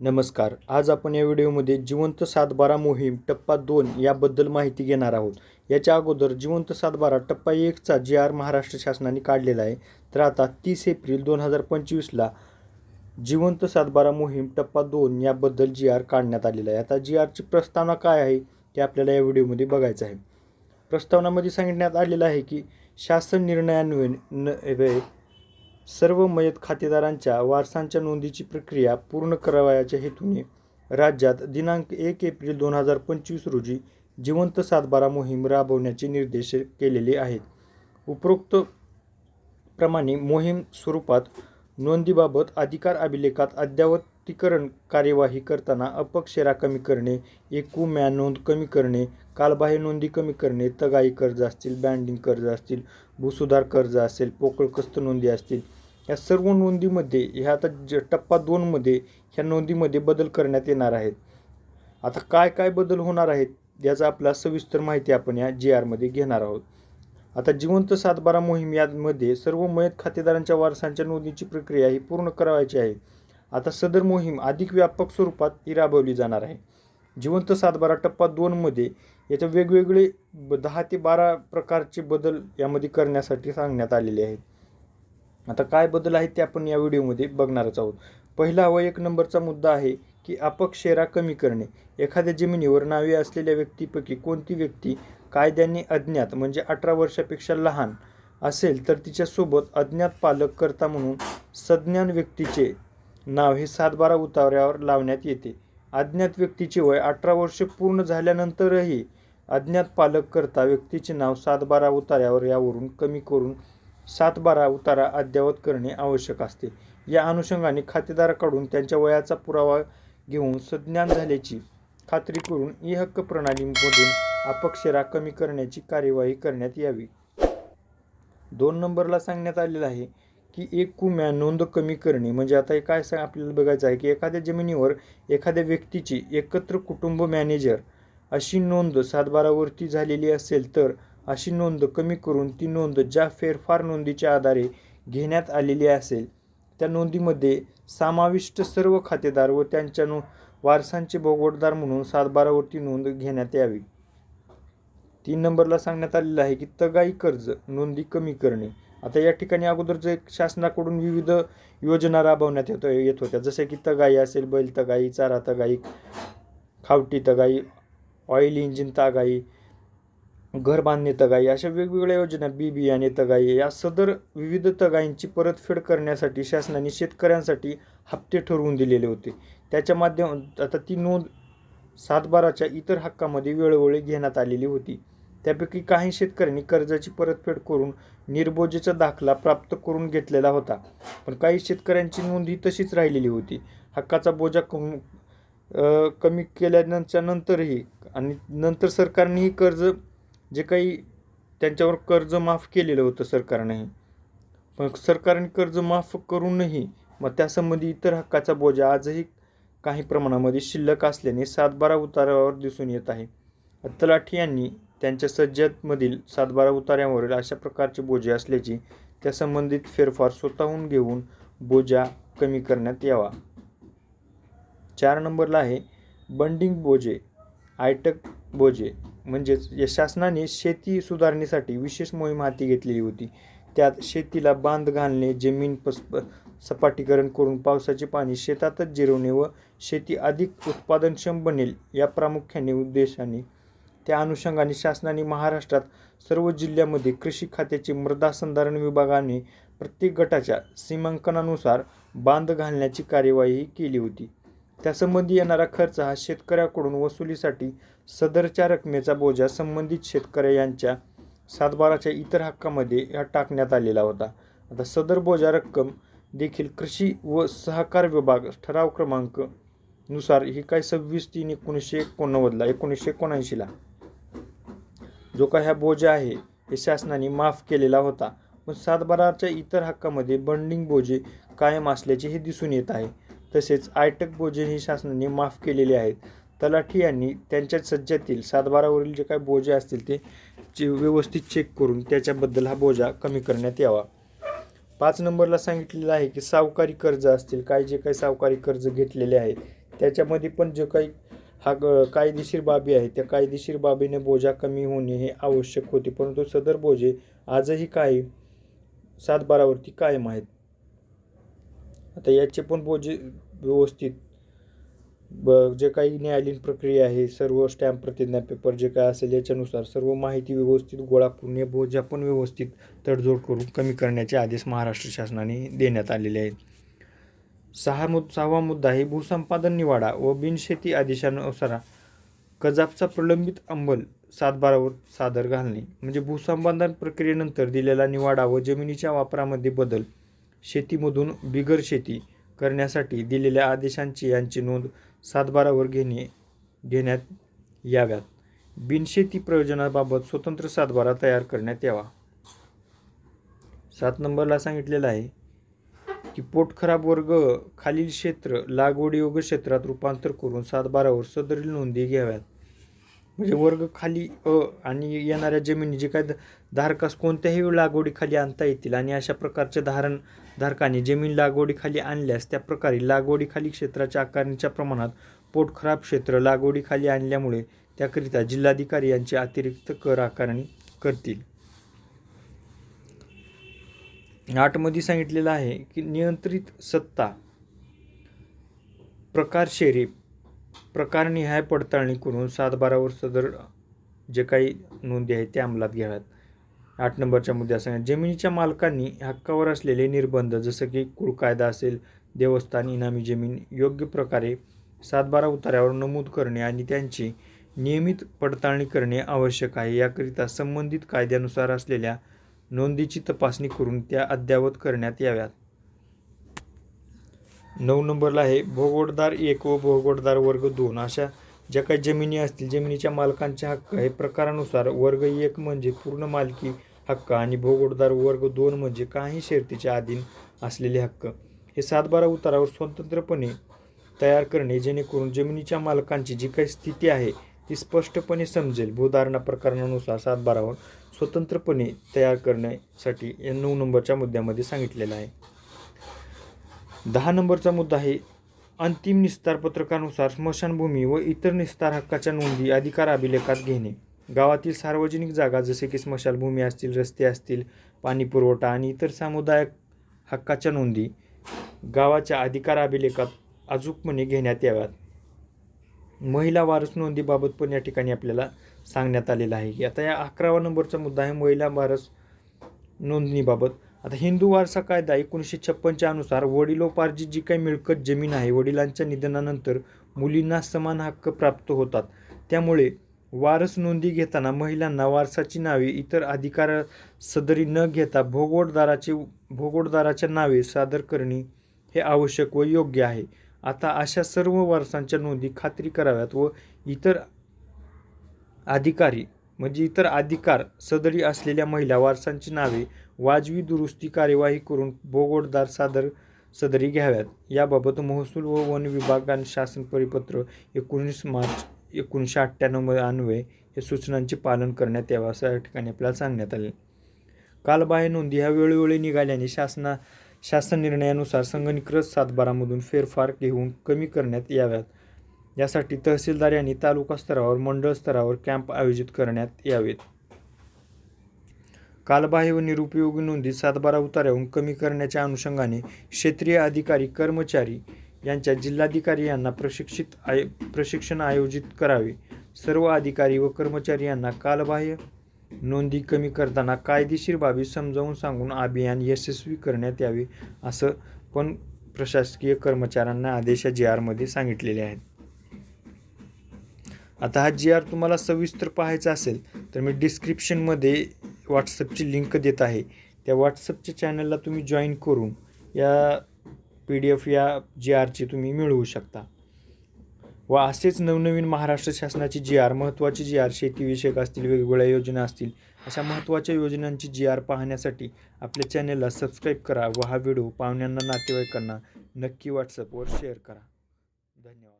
नमस्कार. आज आपण या व्हिडिओमध्ये जिवंत सातबारा मोहीम टप्पा दोन याबद्दल माहिती घेणार आहोत. याच्या अगोदर जिवंत सातबारा टप्पा एकचा जी आर महाराष्ट्र शासनाने काढलेला आहे. तर आता तीस एप्रिल दोन हजार पंचवीसला जिवंत सातबारा मोहीम टप्पा दोन याबद्दल जी आर काढण्यात आलेला आहे. आता जी आरची प्रस्तावना काय आहे ते आपल्याला या व्हिडिओमध्ये बघायचं आहे. प्रस्तावनामध्ये सांगण्यात आलेलं आहे की शासन निर्णयान्वये न- सर्व मयत खातेदारांच्या वारसांच्या नोंदीची प्रक्रिया पूर्ण करावयाच्या हेतूने राज्यात दिनांक एक एप्रिल दोन हजार पंचवीस रोजी जिवंत सातबारा मोहीम राबवण्याचे निर्देश केलेले आहेत. उपरोक्त प्रमाणे मोहीम स्वरूपात नोंदीबाबत अधिकार अभिलेखात अद्ययावत अद्ययावतीकरण कार्यवाही करताना अपक्षेरा कमी करणे एकू म्या नोंद कमी करणे कालबाह्य नोंदी कमी करणे तगाई कर्ज असतील बँडिंग कर्ज असतील भूसुधार कर्ज असेल पोकळ कस्त नोंदी असतील या सर्व नोंदीमध्ये ह्या आता ज टप्पा दोनमध्ये ह्या नोंदीमध्ये बदल करण्यात येणार आहेत. आता काय काय बदल होणार आहेत याचा आपला सविस्तर माहिती आपण या जी आरमध्ये घेणार आहोत. आता जिवंत सातबारा मोहीम यामध्ये सर्व मयत खातेदारांच्या वारसांच्या नोंदीची प्रक्रिया ही पूर्ण करावयाची आहे. आता सदर मोहीम अधिक व्यापक स्वरूपात ती राबवली जाणार आहे. जिवंत सातबारा टप्पा दोनमध्ये याच्या वेगवेगळे ब दहा ते बारा प्रकारचे बदल यामध्ये करण्यासाठी सांगण्यात आलेले आहेत. आता काय बदल आहेत ते आपण या व्हिडिओमध्ये बघणारच आहोत. पहिला व एक नंबरचा मुद्दा आहे की अपक्षेरा कमी करणे. एखाद्या जमिनीवर नावे असलेल्या व्यक्तीपैकी कोणती व्यक्ती कायद्याने अज्ञात म्हणजे अठरा वर्षापेक्षा लहान असेल तर तिच्यासोबत अज्ञात पालक करता म्हणून सज्ञान व्यक्तीचे नाव हे सातबारा उतावऱ्यावर लावण्यात येते. अज्ञात व्यक्तीचे वय अठरा वर्ष पूर्ण झाल्यानंतरही अज्ञात पालक करता व्यक्तीचे नाव सातबारा उतार्यावर यावरून कमी करून सातबारा उतारा अद्ययावत करणे आवश्यक असते. या अनुषंगाने खातेदाराकडून त्यांच्या वयाचा पुरावा घेऊन सज्ञान झाल्याची खात्री करून ई हक्क प्रणालीमधून अपक्षरा कमी करण्याची कार्यवाही करण्यात यावी. दोन नंबरला सांगण्यात आलेलं आहे की एक कुम्या नोंद कमी करणे. म्हणजे आता हे काय सांग आपल्याला बघायचं आहे की एखाद्या जमिनीवर एखाद्या व्यक्तीची एकत्र कुटुंब मॅनेजर अशी नोंद सातबारावरती झालेली असेल तर अशी नोंद कमी करून ती नोंद ज्या फेरफार नोंदीच्या आधारे घेण्यात आलेली असेल त्या नोंदीमध्ये समाविष्ट सर्व खातेदार व त्यांच्या नो वारसांचे भोगवटदार म्हणून सातबारावरती नोंद घेण्यात यावी. तीन नंबरला सांगण्यात आलेलं आहे की तगाई कर्ज नोंदी कमी करणे. आता या ठिकाणी अगोदर जे शासनाकडून विविध योजना राबवण्यात येतो येत होत्या. जसे की तगाई असेल बैल तगाई चारा तगाई खावटी तगाई ऑइल इंजिन तगाई घर बांधणे तगाई अशा वेगवेगळ्या योजना बी बियाणे तगाई या सदर विविध तगाईंची परतफेड करण्यासाठी शासनाने शेतकऱ्यांसाठी हप्ते ठरवून दिलेले होते. त्याच्या माध्यम आता ती नोंद सातबाराच्या इतर हक्कामध्ये वेळोवेळी घेण्यात आलेली होती. त्यापैकी काही शेतकऱ्यांनी कर्जाची परतफेड करून निर्बोजेचा दाखला प्राप्त करून घेतलेला होता. पण काही शेतकऱ्यांची नोंद ही तशीच राहिलेली होती. हक्काचा बोजा कम कमी केल्यानंतरच्या नंतरही आणि नंतर सरकारनेही कर्ज जे काही त्यांच्यावर कर्ज माफ केलेलं होतं सरकारनेही पण सरकारने कर्ज माफ करूनही मग त्यासंबंधी इतर हक्काचा बोजा आजही काही प्रमाणामध्ये शिल्लक असल्याने सातबारा उतारावर दिसून येत आहे. तलाठी यांनी त्यांच्या सज्जतमधील सातबारा उतार्यांवरील अशा प्रकारचे बोजे असल्याची त्या संबंधित फेरफार स्वतःहून घेऊन बोजा कमी करण्यात यावा. चार नंबरला आहे बंडिंग बोजे आयटक बोजे. म्हणजेच या शासनाने शेती सुधारणेसाठी विशेष मोहीम हाती घेतलेली होती. त्यात शेतीला बांध घालणे जमीन पसप सपाटीकरण करून पावसाचे पाणी शेतातच जिरवणे व शेती अधिक उत्पादनक्षम बनेल या प्रामुख्याने उद्देशाने त्या अनुषंगाने शासनाने महाराष्ट्रात सर्व जिल्ह्यामध्ये कृषी खात्याचे मृदा संधारण विभागाने प्रत्येक गटाच्या सीमांकनानुसार बांध घालण्याची कार्यवाही केली होती. त्यासंबंधी येणारा खर्च हा शेतकऱ्याकडून वसुलीसाठी सदरच्या रकमेचा बोजा संबंधित शेतकऱ्या यांच्या सातबाराच्या इतर हक्कामध्ये या टाकण्यात आलेला होता. आता सदर बोजा रक्कम देखील कृषी व सहकार विभाग ठराव क्रमांकनुसार ही काय सव्वीस तीन एकोणीसशे एकोणनव्वदला एकोणीसशे एकोणऐंशीला जो काय ह्या बोजा आहे हे शासनाने माफ केलेला होता. पण सातबाराच्या इतर हक्कामध्ये बंडिंग बोजे कायम असल्याचे हे दिसून येत आहे. तसेच आयटक बोजे ही शासनाने माफ केलेले आहेत. तलाठी यांनी त्यांच्या सज्जातील सातबारावरील जे काही बोजे असतील ते चे व्यवस्थित चेक करून त्याच्याबद्दल हा बोजा कमी करण्यात यावा. पाच नंबरला सांगितलेलं आहे की सावकारी कर्ज असतील काय जे काही सावकारी कर्ज घेतलेले आहेत त्याच्यामध्ये पण जे काही हा ग कायदेशीर बाबी आहे. त्या कायदेशीर बाबीने बोजा कमी होणे हे आवश्यक होते. परंतु सदर बोजे आजही काही सातबारावरती कायम आहेत. आता याचे पण बोजे व्यवस्थित ब जे काही न्यायालयीन प्रक्रिया आहे सर्व स्टॅम्प प्रतिज्ञा पेपर जे काय असेल याच्यानुसार सर्व माहिती व्यवस्थित गोळा करून बोजा पण व्यवस्थित तडजोड करून कमी करण्याचे आदेश महाराष्ट्र शासनाने देण्यात आलेले आहेत. सहा मुद सहावा मुद्दा आहे भूसंपादन निवाडा व बिनशेती आदेशानुसार कजाबचा प्रलंबित अंमल सातबारावर सादर घालणे. म्हणजे भूसंपादन प्रक्रियेनंतर दिलेला निवाडा व जमिनीच्या वापरामध्ये बदल शेतीमधून बिगर शेती करण्यासाठी दिलेल्या आदेशांची यांची नोंद सातबारावर घेणे घेण्यात याव्यात. बिनशेती प्रयोजनाबाबत स्वतंत्र सातबारा तयार करण्यात यावा. सात नंबरला सांगितलेलं आहे की पोटखराब वर्ग खालील क्षेत्र लागवडीयोग्य क्षेत्रात रूपांतर करून सातबारावर सदरील नोंदी घ्याव्यात. म्हणजे वर्ग खाली अ आणि येणाऱ्या जमिनी जे काय धारकास कोणत्याही लागवडीखाली आणता येतील आणि अशा प्रकारच्या धारण धारकाने जमीन लागवडीखाली आणल्यास त्या प्रकारे लागवडीखाली क्षेत्राच्या आकारणीच्या प्रमाणात पोटखराब क्षेत्र लागवडीखाली आणल्यामुळे त्याकरिता जिल्हाधिकारी यांची अतिरिक्त कर आकारणी करतील. आठमध्ये सांगितलेलं आहे की नियंत्रित सत्ता प्रकार शेरे प्रकारनिहाय पडताळणी करून सातबारावर सदर जे काही नोंदी आहेत त्या अंमलात घ्याव्यात. आठ नंबरच्या मुद्द्या सांगा जमिनीच्या मालकांनी हक्कावर असलेले निर्बंध जसं की कुळ कायदा असेल देवस्थान इनामी जमीन योग्य प्रकारे सातबारा उतार्यावर नमूद करणे आणि त्यांची नियमित पडताळणी करणे आवश्यक आहे. याकरिता संबंधित कायद्यानुसार असलेल्या नोंदीची तपासणी करून त्या अद्ययावत करण्यात याव्यात. नऊ नंबरला आहे भोगोटदार एक व भोगोटदार वर्ग दोन. अशा ज्या काही जमिनी असतील जमिनीच्या मालकांचे हक्क हे प्रकारानुसार वर्ग एक म्हणजे पूर्ण मालकी हक्क आणि भोगोटदार वर्ग दोन म्हणजे काही शर्तीच्या अधीन असलेले हक्क. हे सातबारा उतारावर स्वतंत्रपणे तयार करणे जेणेकरून जमिनीच्या मालकांची जी काही स्थिती आहे ती स्पष्टपणे समजेल. भूधारणा प्रकरणानुसार सातबारावर स्वतंत्रपणे तयार करण्यासाठी या नऊ नंबरच्या मुद्द्यामध्ये सांगितलेलं आहे. दहा नंबरचा मुद्दा आहे अंतिम निस्तार पत्रकानुसार स्मशानभूमी व इतर निस्तार हक्काच्या नोंदी अधिकार अभिलेखात घेणे. गावातील सार्वजनिक जागा जसे की स्मशानभूमी असतील रस्ते असतील पाणी पुरवठा आणि इतर सामुदायिक हक्काच्या नोंदी गावाच्या अधिकार अभिलेखात अचूकपणे घेण्यात याव्यात. महिला वारस नोंदीबाबत पण या ठिकाणी आपल्याला सांगण्यात आलेलं आहे की आता या अकरावा नंबरचा मुद्दा आहे महिला वारस नोंदणीबाबत. आता हिंदू वारसा कायदा एकोणीसशे छप्पनच्या अनुसार वडिलोपार्जित जी काही मिळकत जमीन आहे वडिलांच्या निधनानंतर मुलींना समान हक्क प्राप्त होतात. त्यामुळे वारस नोंदी घेताना महिलांना वारसाची नावे इतर अधिकार सदरी न घेता भोगोटदाराचे भोगोटदाराच्या नावे सादर करणे हे आवश्यक व योग्य आहे. आता अशा सर्व वारसांच्या नोंदी खात्री कराव्यात व इतर अधिकारी म्हणजे इतर अधिकार सदरी असलेल्या महिला वारसांची नावे वाजवी दुरुस्ती कार्यवाही करून बोगोडदार सादर सदरी घ्याव्यात. याबाबत महसूल व वन विभाग आणि शासन परिपत्र एकोणीस मार्च एकोणीसशे अठ्ठ्याण्णव अन्वये हे सूचनांचे पालन करण्यात यावं असं या ठिकाणी आपल्याला सांगण्यात आले. कालबाह्य नोंदी ह्या वेळोवेळी निघाल्याने शासना शासन निर्णयानुसार संगणकीकृत सातबारामधून फेरफार घेऊन कमी करण्यात याव्यात. यासाठी तहसीलदार यांनी तालुका स्तरावर मंडळ स्तरावर कॅम्प आयोजित करण्यात यावेत. कालबाह्य व निरुपयोगी नोंदी सातबारा उतार्याहून कमी करण्याच्या अनुषंगाने क्षेत्रीय अधिकारी कर्मचारी यांच्या जिल्हाधिकारी यांना प्रशिक्षित आय प्रशिक्षण आयोजित करावे. सर्व अधिकारी व कर्मचारी यांना कालबाह्य नोंदी कमी करताना कायदेशीर बाबी समजावून सांगून अभियान यशस्वी करण्यात यावे असं पण प्रशासकीय कर्मचाऱ्यांना आदेश जी आरमध्ये सांगितलेले आहेत. आता हा जी आर तुम्हाला सविस्तर पाहायचा असेल तर मी डिस्क्रिप्शनमध्ये व्हॉट्सअपची लिंक देत आहे. त्या व्हॉट्सअपच्या चॅनलला तुम्ही जॉईन करून या पी डी एफ या जी आरची तुम्ही मिळवू शकता. व असेच नवनवीन महाराष्ट्र शासनाची जी आर महत्त्वाची जी आर शेतीविषयक असतील वेगवेगळ्या योजना असतील अशा महत्त्वाच्या योजनांची जी आर पाहण्यासाठी आपल्या चॅनेलला सबस्क्राईब करा व हा व्हिडिओ पाहुण्यांना नातेवाईकांना नक्की व्हॉट्सअपवर शेअर करा. धन्यवाद.